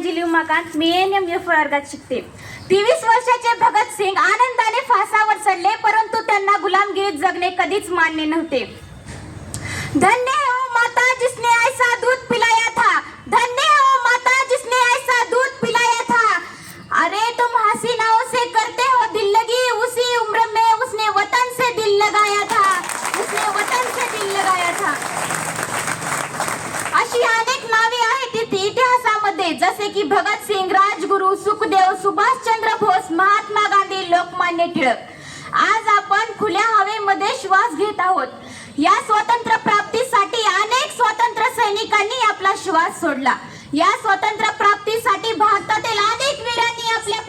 रमाकांत मी N M F वर्गात शिकते. तेवीस वर्षाचे भगत सिंग आनंदाने फासावर चढले परंतु त्यांना गुलामगिरीत जगणे कधीच मान्य नव्हते. धन्य हो माता जिसने ऐसा दूध पिलाया था. धन्य हो माता जिसने ऐसा दूध पिलाया था. अरे तुम हसीनाओं से करते हो दिल लगी उसी उम्र में उसने वतन से दिल लगाया था उसने वतन से दिल लगाया था अशी अनेक नावे आहेत इथे इतिहासामध्ये जसे की भगत सिंग राजगुरु सुखदेव सुभाषचंद्र बोस महात्मा गांधी लोकमान्य टिळक. आज आपण खुल्या हवेमध्ये श्वास घेत आहोत. या स्वातंत्र्य प्राप्तीसाठी अनेक स्वातंत्र्य सैनिकांनी आपला श्वास सोडला. या स्वातंत्र्य प्राप्तीसाठी भारतातील अनेक वीरांनी आपल्या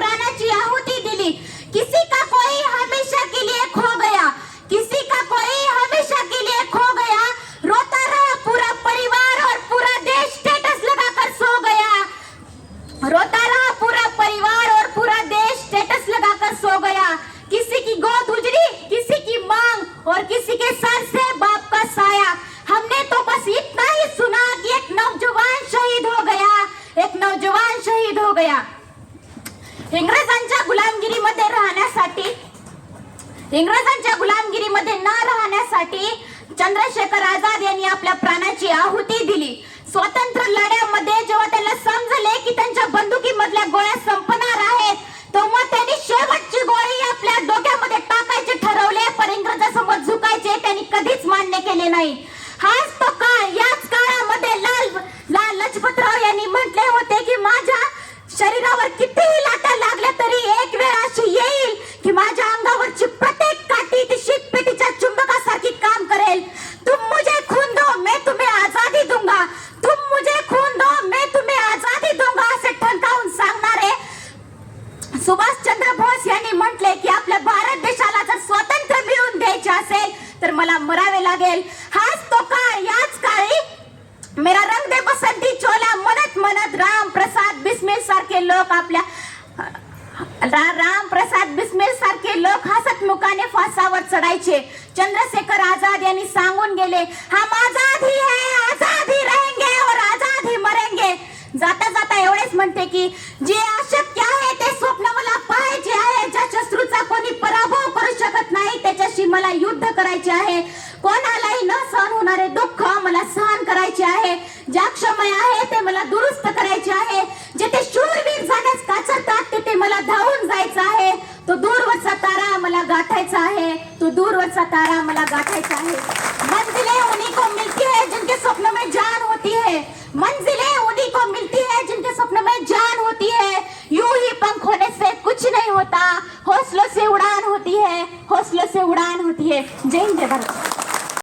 रोताला पूरा परिवार और पूरा देश स्टेटस लगाकर सो गया। किसी की गोद उजड़ी किसी की मांग और किसी के सर से बाप का साया। हमने तो बस इतना ही सुना कि एक नौजवान शहीद हो गया। एक नौजवान शहीद हो गया। इंग्रजांच्या गुलामगिरीमध्ये राहण्यासाठी इंग्रजांच्या गुलामगिरीमध्ये न राहण्यासाठी चंद्रशेखर आझाद यांनी आपल्या प्राणाची आहुती दिली. स्वतंत्र लढ्यामध्ये जेव्हा त्यांना समजले की त्यांच्या सरकारने केले नाही. हाच तो काळ याच काळामध्ये लाल लाल लजपतराव यांनी म्हटले होते की माझ्या शरीरावर कितीही लाटा लागल्या तरी एक वेळ अशी येईल की माझ्या अंगावरची प्रत्येक काठी ती शीतपेटीच्या चुंबकासारखी काम करेल. तुम मुझे खून दो मैं तुम्हें आजादी दूंगा. तुम मुझे खून दो मैं तुम्हें आजादी दूंगा असे ठणकावून सांगणारे सुभाष तर मला मरावे लागेल. हाच तो काळ याच काळी मेरा रंग दे बसंती चोला म्हणत म्हणत राम प्रसाद बिस्मिल सारखे लोक आपल्या रा- राम प्रसाद बिस्मिल सारखे लोक हसत मुखाने फासावर चढायचे. चंद्रशेखर आझाद यांनी सांगून गेले हम आजाद ही है आजाद ही रहेंगे और आजाद ही मरेंगे. जाता जाता एवढेच म्हणते की करायचे आहे. कोणालाही न सहन होणारे दुःख मला सहन करायचे आहे. ज्या क्षमय आहे ते मला दुरुस्त करायचे आहे. जेथे शूरवीर जाण्यास काचरतात तेथे मला धावून जायचं आहे. तो दूरवरचा तारा मला गाठायचा आहे. तो दूरवरचा तारा मला गाठायचा आहे. मंजिले उन्हीं को मिलती है जिनके स्वप्न में जान होती है. मंजिले उन्हीं को मिलती है जिनके स्वप्न में जान होती है. यूं ही पंख होने से कुछ नहीं होता. हौसलों से उड़ान होती है हौसलों से उड़ान होती है जय हिंद जय भारत